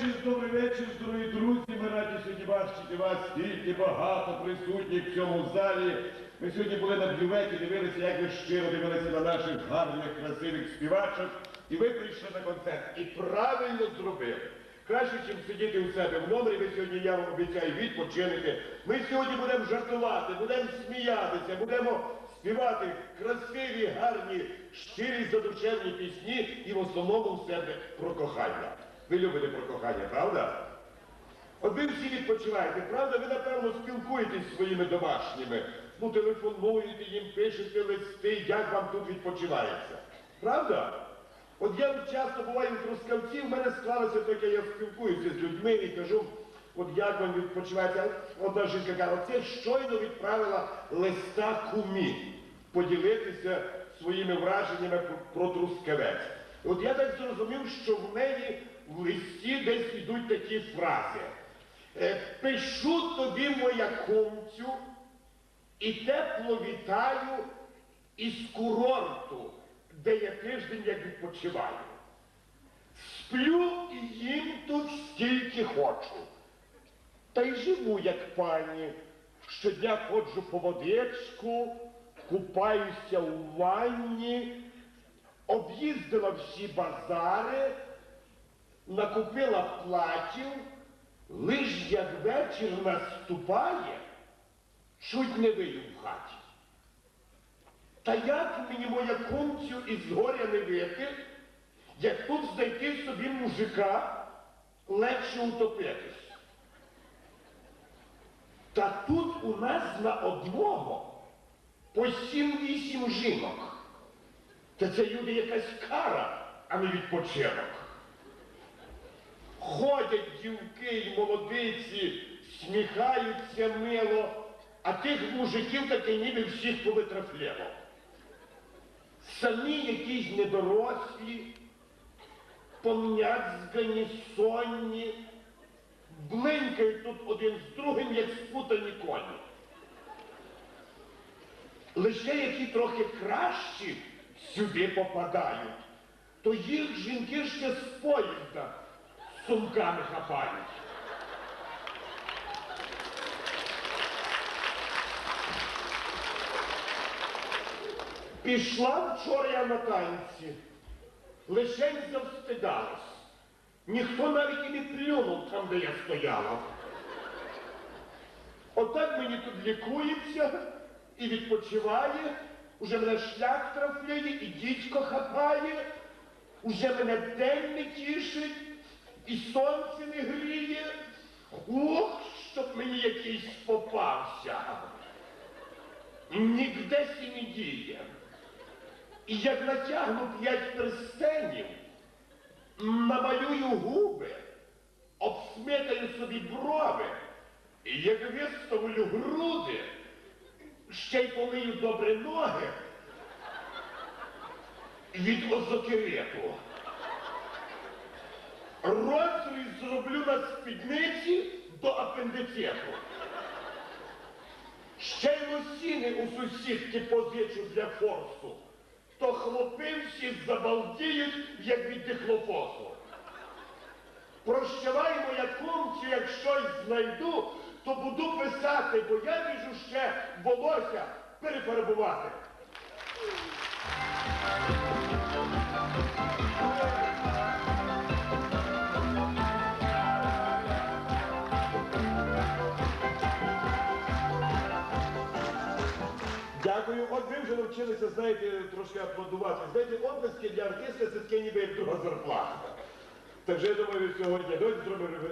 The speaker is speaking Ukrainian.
вечір, добрий вечір, дорогі друзі. Ми раді сьогодні бачити вас стільки багато присутніх в цьому залі. Ми сьогодні були на бюветі, дивилися, як ви щиро дивилися на наших гарних, красивих співачок. І ви прийшли на концерт. І правильно зробили. Краще, ніж сидіти у себе в номері, ви сьогодні, я вам обіцяю, відпочинете. Ми сьогодні будемо жартувати, будемо сміятися, будемо співати красиві, гарні, щирі, задушевні пісні і в основному в себе про кохання. Ви любите про кохання, правда? От ви всі відпочиваєте, правда? Ви, напевно, спілкуєтесь зі своїми домашніми. Ну, телефонуєте їм, пишете листи, як вам тут відпочивається. Правда? От я часто буваю в Трускавці, в мене склалося таке, я спілкуюся з людьми і кажу, от як вам відпочивається. Одна жінка каже, це щойно відправила листа кумі поділитися своїми враженнями про, Трускавець. От я так зрозумів, що в неї в листі десь йдуть такі фрази. Е, Пишу тобі, моя кумцю, і тепло вітаю із курорту, де я тиждень як відпочиваю. Сплю і їм тут стільки хочу. Та й живу, як пані. Щодня ходжу по водичку, купаюся у ванні, об'їздила всі базари, накупила платів, лиш як вечір наступає, чуть не вию в хаті. Та як мені моя кумцю із горя не вити, як тут знайти собі мужика, легше утопитись. Та тут у нас на одного по сім-вісім жінок. Та це люди якась кара, а не відпочинок. Ходять дівки й молодиці, сміхаються мило, а тих мужиків таки ніби всіх повитрафляло. Самі якісь недорослі, пом'яцьгані, сонні, блинкають тут один з другим, як спутані коні. Лише які трохи кращі сюди попадають, то їх жінки ще з поїзда сумками хапають. Пішла вчора я на танці, лишень завстидалась. Ніхто навіть і не плюнув там, де я стояла. Отак мені тут лікується і відпочиває, уже мене шлях трафляє, і дідько хапає, уже мене день не тішить, і сонце не гріє. Ох, щоб мені якийсь попався. Нігде не діє. І як натягну п'ять перстенів, намалюю губи, обсмикаю собі брови, як виставлю груди, ще й помию добре ноги від озокерету. Зроблю на спідниці до апендициту. Ще й лосіни у сусідки позичу для форсу, то хлопи всі забалдіють, як від дихлофосу. Прощавай, моя кумцю, як щось знайду, то буду писати, бо я віжу ще волосся перефарбувати. Дякую. От ви вже навчилися, знаєте, трошки аплодувати. Знаєте, оплески для артиста це таке ніби як друга зарплата. Так що я думаю, сьогодні досі зробимо